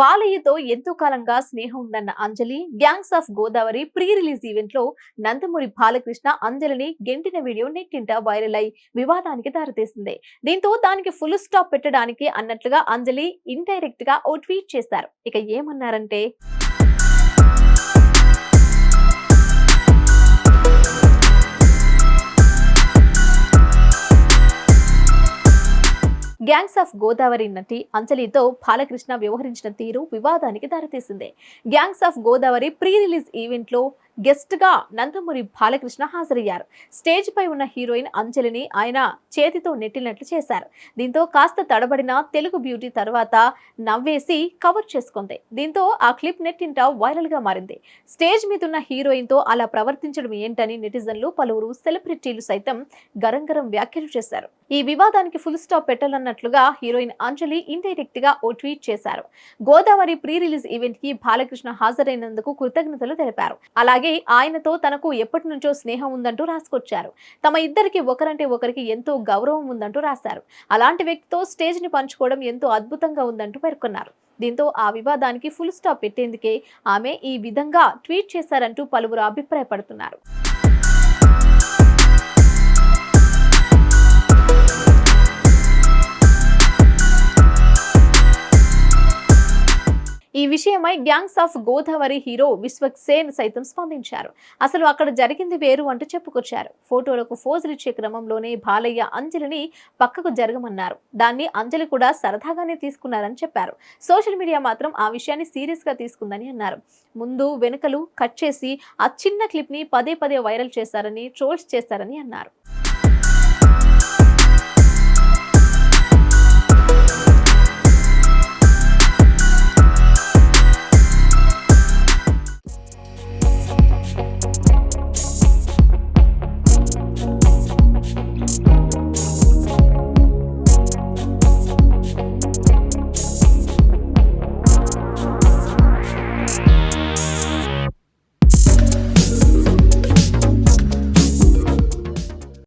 బాలయ్యతో ఎంతో కాలంగా స్నేహం ఉందన్న Anjali Gangs of Godavari pre release ఈవెంట్లో నందమూరి బాలకృష్ణ అంజలిని గెంటిన వీడియో నెట్టింట వైరల్ అయి వివాదానికి దారితీసింది. దీంతో దానికి ఫుల్ స్టాప్ పెట్టడానికి అన్నట్లుగా అంజలి ఇండైరెక్ట్గా ఓ ట్వీట్ చేశారు. ఇక ఏమన్నారంటే గ్యాంగ్స్ ఆఫ్ గోదావరి నటి అంజలితో బాలకృష్ణ వ్యవహరించిన తీరు వివాదానికి దారితీసింది. Gangs of Godavari pre release event గెస్ట్గా నందమూరి బాలకృష్ణ హాజరయ్యారు. స్టేజ్ పై ఉన్న హీరోయిన్ అంజలిని ఆయన చేతితో నెట్టినట్లు చేశారు. దీంతో కాస్త తడబడిన తెలుగు బ్యూటీ తర్వాత నవ్వేసి కవర్ చేసుకుంది. దీంతో ఆ క్లిప్ నెట్టింట వైరల్గా మారింది. స్టేజ్ మీద ఉన్న హీరోయిన్తో అలా ప్రవర్తించడం ఏంటని నెటిజన్లు పలువురు సెలబ్రిటీలు సైతం గరం గరం వ్యాఖ్యలు చేశారు. ఈ వివాదానికి ఫుల్ స్టాప్ పెట్టాలన్నట్లుగా హీరోయిన్ అంజలి ఇండైరెక్ట్గా ఓ ట్వీట్ చేశారు. గోదావరి ప్రీ రిలీజ్ ఈవెంట్కి బాలకృష్ణ హాజరైనందుకు కృతజ్ఞతలు తెలిపారు. అలాగే ఆయనతో తనకు ఎప్పటి నుంచో స్నేహం ఉందంటూ రాసుకొచ్చారు. తమ ఇద్దరికి ఒకరంటే ఒకరికి ఎంతో గౌరవం ఉందంటూ రాశారు. అలాంటి వ్యక్తితో స్టేజ్ని పంచుకోవడం ఎంతో అద్భుతంగా ఉందంటూ పేర్కొన్నారు. దీంతో ఆ వివాదానికి ఫుల్ స్టాప్ పెట్టేందుకే ఆమె ఈ విధంగా ట్వీట్ చేశారంటూ పలువురు అభిప్రాయపడుతున్నారు. ఈ విషయమై Gangs of Godavari hero Vishwak Sen సైతం స్పందించారు. అసలు అక్కడ జరిగింది వేరు అంటూ చెప్పుకొచ్చారు. ఫోటోలకు ఫోజులు ఇచ్చే క్రమంలోనే బాలయ్య అంజలిని పక్కకు జరగమన్నారు. దాన్ని అంజలి కూడా సరదాగానే తీసుకున్నారని చెప్పారు. సోషల్ మీడియా మాత్రం ఆ విషయాన్ని సీరియస్గా తీసుకుందని అన్నారు. ముందు వెనుకలు కట్ చేసి ఆ చిన్న క్లిప్ని పదే పదే వైరల్ చేశారని ట్రోల్స్ చేశారని అన్నారు.